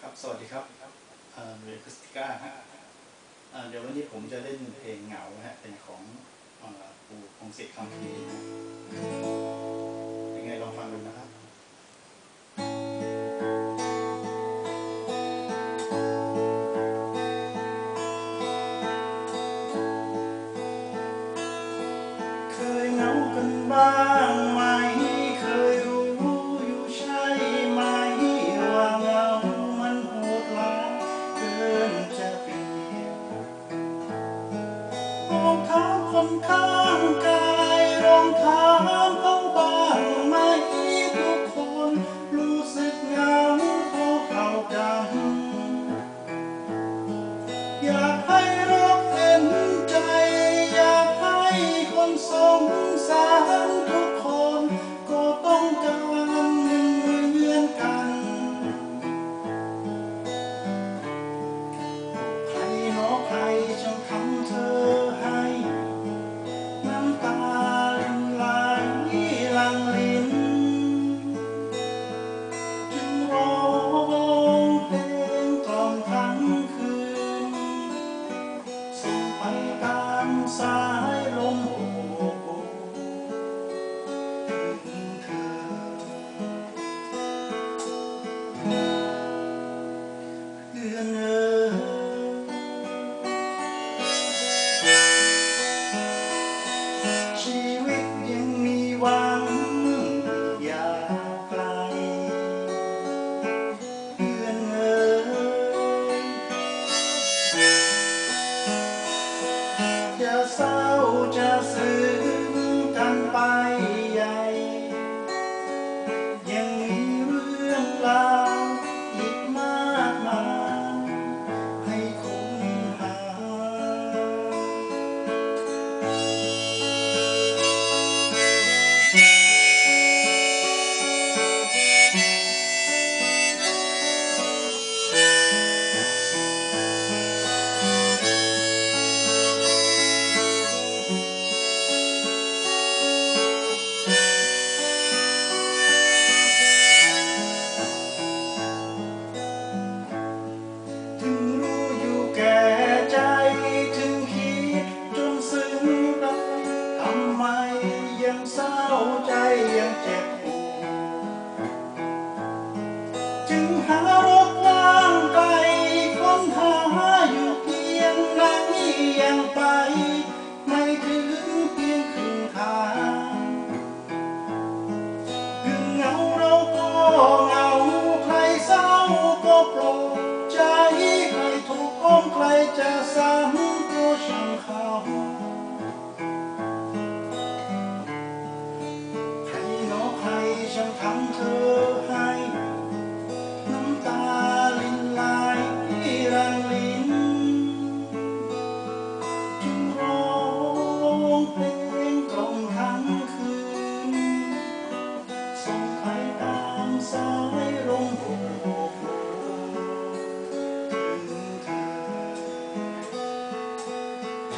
ครับ สวัสดีครับเรือคริสติก้าฮะเดี๋ยววันนี้ผมจะเล่นเพลงเหงาฮะ เป็นของปู่พงศิษฐ์คำพีนะ เป็นไงลองฟังดูนะครับ มข้างกายรองเท้าเขาบางไหมทุกคน รู้สึกเหงาเขาาจังอยากให้รกเห็นใจ อยากให้คนสงสารทุกคน สายลมโอบถึงเธอเพื่อนเออชีวิตยังมีหวัง 家三多生好。